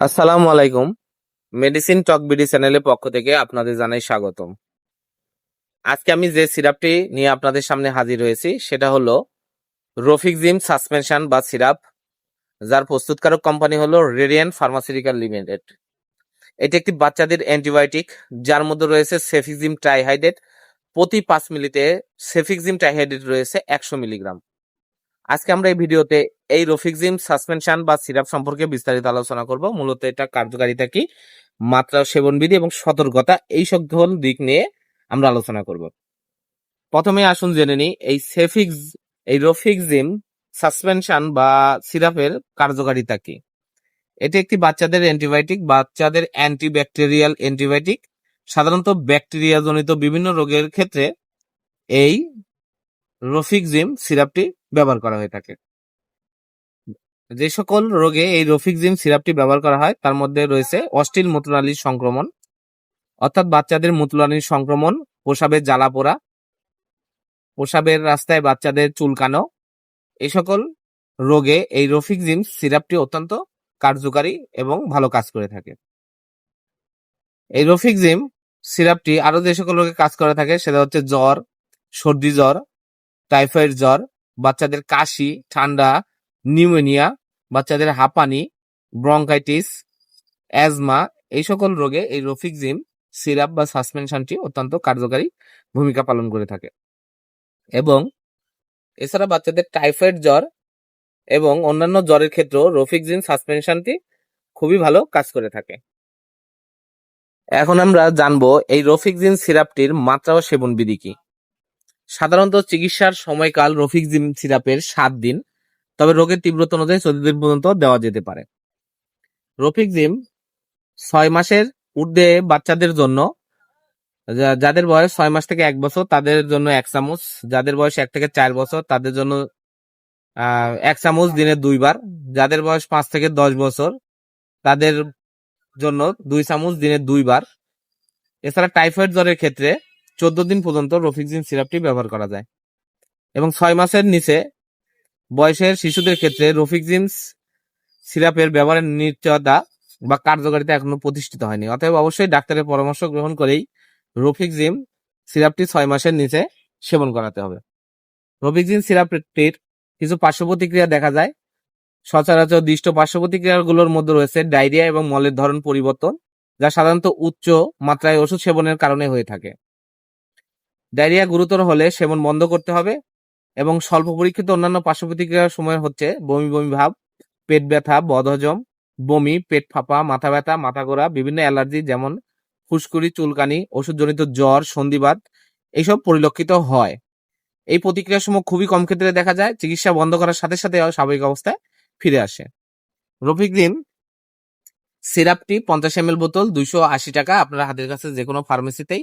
আসসালামু আলাইকুম। মেডিসিন টক বিডি চ্যানেলের পক্ষ থেকে আপনাদের জানাই স্বাগতম। আজকে আমি যে সিরাপটি নিয়ে আপনাদের সামনে হাজির হয়েছি, সেটা হলো রফিকজিম সাসপেনশন বা সিরাপ, যার প্রস্তুতকারক কোম্পানি হলো রেডিয়ান ফার্মাসিউটিক্যাল লিমিটেড এটি একটি বাচ্চাদের অ্যান্টিবায়োটিক, যার মধ্যে রয়েছে সেফিকজিম ট্রাইহাইড্রেট প্রতি পাঁচ মিলিতে সেফিকজিম ট্রাইহাইড্রেট রয়েছে একশো মিলিগ্রাম। আজকে আমরা এই ভিডিওতে এই রফিকজিম সাসপেনশন বা সিরাপ সম্পর্কে বিস্তারিত আলোচনা করব। মূলত এটা কার্যকারিতা কি, মাত্রা, সেবনবিধি এবং সতর্কতা এই সকল দিক নিয়ে আমরা আলোচনা করব। প্রথমে আসুন জেনে নিই, এই সেফিক্স, এই রফিকজিম সাসপেনশন বা সিরাপের কার্যকারিতা কি? এটি একটি বাচ্চাদের অ্যান্টিবায়োটিক, বাচ্চাদের অ্যান্টিব্যাকটেরিয়াল অ্যান্টিবায়োটিক। সাধারণত ব্যাকটেরিয়া জনিত বিভিন্ন রোগের ক্ষেত্রে এই রফিকজিম সিরাপটি ব্যবহার করা হয়ে থাকে। যে সকল রোগে এই রফিকজিম সিরাপটি ব্যবহার করা হয়, তার মধ্যে রয়েছে অস্টিল মূত্রনালীর সংক্রমণ, অর্থাৎ বাচ্চাদের মূত্রনালীর সংক্রমণ, প্রসাবের জ্বালা পোড়া, প্রসাবের রাস্তায় বাচ্চাদের চুলকানো এই সকল রোগে এই রফিকজিম সিরাপটি অত্যন্ত কার্যকারী এবং ভালো কাজ করে থাকে। এই রফিকজিম সিরাপটি আরও যে সকল রোগে কাজ করে থাকে, সেটা হচ্ছে জ্বর, সর্দি জ্বর টাইফয়েড জ্বর, বাচ্চাদের কাশি, ঠান্ডা, নিউমোনিয়া, বাচ্চাদের হাঁপানি, ব্রঙ্কাইটিস, অ্যাজমা এই সকল রোগে এই রফিকজিম সিরাপ বা সাসপেনশনটি অত্যন্ত কার্যকারী ভূমিকা পালন করে থাকে। এবং এছাড়া বাচ্চাদের টাইফয়েড জ্বর এবং অন্যান্য জ্বরের ক্ষেত্রেও রফিকজিম সাসপেনশনটি খুবই ভালো কাজ করে থাকে। এখন আমরা জানব এই রফিকজিন সিরাপটির মাত্রা ও সেবন বিধি কি। সাধারণত চিকিৎসার সময়কাল রফিকজিম সিরাপের সাত দিন, তবে রোগের তীব্রতা অনুযায়ী চোদ্দ দিন পর্যন্ত দেওয়া যেতে পারে। রফিকজিম ছয় মাসের ঊর্ধ্বে বাচ্চাদের জন্য যাদের বয়স ছয় মাস থেকে এক বছর, তাদের জন্য এক চামচ, যাদের বয়স এক থেকে চার বছর, তাদের জন্য এক চামচ দিনে দুইবার, যাদের বয়স পাঁচ থেকে দশ বছর, তাদের জন্য দুই চামচ দিনে দুইবার। এছাড়া টাইফয়েড জ্বরের ক্ষেত্রে চোদ্দ দিন পর্যন্ত রফিকজিন সিরাপটি ব্যবহার করা যায়। এবং ছয় মাসের নিচে বয়সের শিশুদের ক্ষেত্রে রফিকজিন সিরাপের ব্যবহারের নিশ্চয়তা বা কার্যকারিতা এখনও প্রতিষ্ঠিত হয়নি। অতএব অবশ্যই ডাক্তারের পরামর্শ গ্রহণ করেই রফিকজিম সিরাপটি ছয় মাসের নিচে সেবন করাতে হবে। রফিকজিন সিরাপটির কিছু পার্শ্ব প্রতিক্রিয়া দেখা যায়। সচরাচর দৃষ্ট পার্শ্ব প্রতিক্রিয়াগুলোর মধ্যে রয়েছে ডায়রিয়া এবং মলের ধরন পরিবর্তন, যা সাধারণত উচ্চ মাত্রায় ওষুধ সেবনের কারণে হয়ে থাকে। ডায়রিয়া গুরুতর হলে সেবন বন্ধ করতে হবে এবং স্বল্প পরীক্ষিত অন্যান্য পার্শ্ব প্রতিক্রিয়ার সময় হচ্ছে বমি বমি ভাব, পেট ব্যথা, বদহজম, বমি, পেট ফাঁপা, মাথা ব্যথা, মাথা ঘোরা, বিভিন্ন অ্যালার্জি যেমন ফুসকুড়ি চুলকানি, ওষুধজনিত জ্বর, সন্ধিবাত এইসব পরিলক্ষিত হয়। এই প্রতিক্রিয়ার সময় খুবই কম ক্ষেত্রে দেখা যায় চিকিৎসা বন্ধ করার সাথে সাথে স্বাভাবিক অবস্থায় ফিরে আসে। রফিকদিন, সিরাপটি পঞ্চাশ এম বোতল, দুইশো আশি টাকা, আপনার হাতের কাছে যে কোনো ফার্মেসিতেই